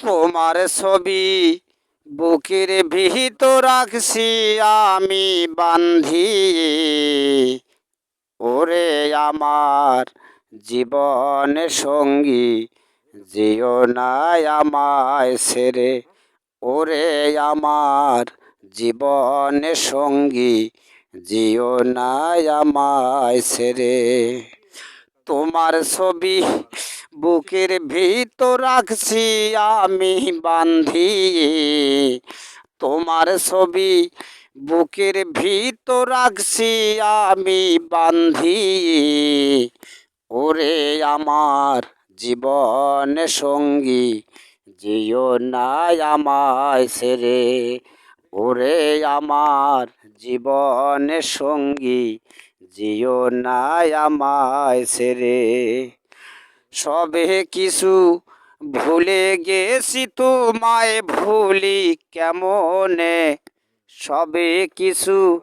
তোমার ছবি বুকের ভিত রাখছি আমি বান্ধি ওরে আমার জীবন সঙ্গী জিও নাই আমায় ছেড়ে। ওরে আমার জীবন সঙ্গী জিও নাই আমায় ছেড়ে। তোমার ছবি বুকের ভিতর রাখছি আমি বান্ধি তোমার ছবি বুকের ভিতর রাখছি আমি বান্ধি ওরে আমার জীবন সঙ্গী জিও নাই আমায় ছেড়ে। ওরে আমার জীবন সঙ্গী জিও নাই আমায় ছেড়ে। সবে কিছু ভুলে গেছি তোমায় ভুলি কেমনে? সবে কিছু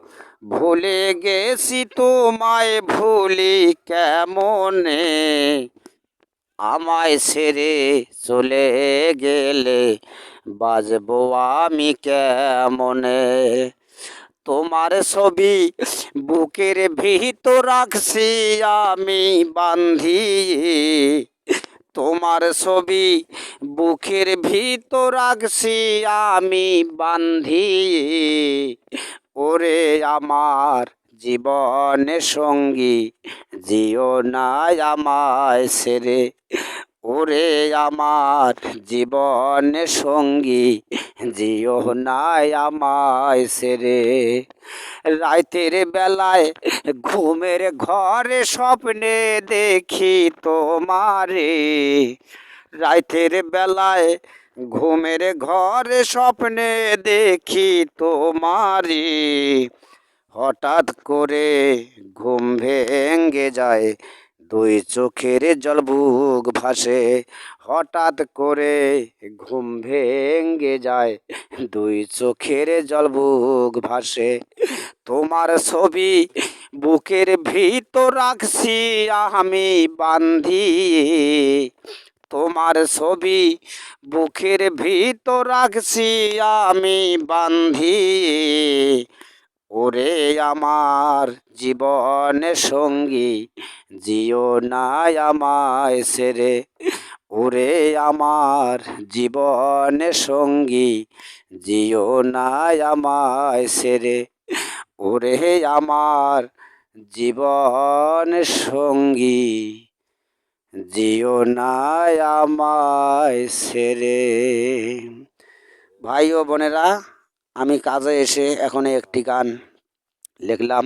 ভুলে গেছি তোমায় ভুলি কেমনে? আমায় ছেড়ে চলে গেলে বাজবো আমি কেমনে? তোমার ছবি বুকের ভিতর রাখছি আমি বান্ধি তোমার ছবি বুকের ভিতর রাখছি আমি বান্ধি ওরে আমার জীবন সঙ্গী, জিও নাই আমায় ছেড়ে। ওরে আমার জীবন সঙ্গী, জিও নাই আমায় সেরে। রাতের বেলায় ঘুমের ঘরে স্বপ্নে দেখি তোমারে। রাতের বেলায় ঘুমের ঘরে স্বপ্নে দেখি তোমারে। হঠাৎ করে ঘুম ভেঙ্গে যায় দুই চোখের জল বুক ভাসে, হঠাৎ করে ঘুম ভেঙ্গে যায়। দুই চোখের জল বুক ভাসে, তোমার ছবি বুকের ভিতর রাখছি আমি বান্ধি তোমার ছবি বুকের ভিতর রাখছি আমি বান্ধি ওরে আমার জীবন সঙ্গী, জিও নাই আমায় ছেড়ে ওরে আমার জীবন সঙ্গী, জিও নাই আমায় ছেড়ে ওরে আমার জীবন সঙ্গী, জিও নাই আমায় ছেড়ে ভাই ও বোনেরা আমি কাজে এসে এখন একটি গান লিখলাম।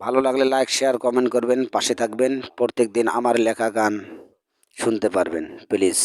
ভালো লাগলে লাইক শেয়ার কমেন্ট করবেন, পাশে থাকবেন। প্রত্যেক দিন আমার লেখা গান শুনতে পারবেন প্লিজ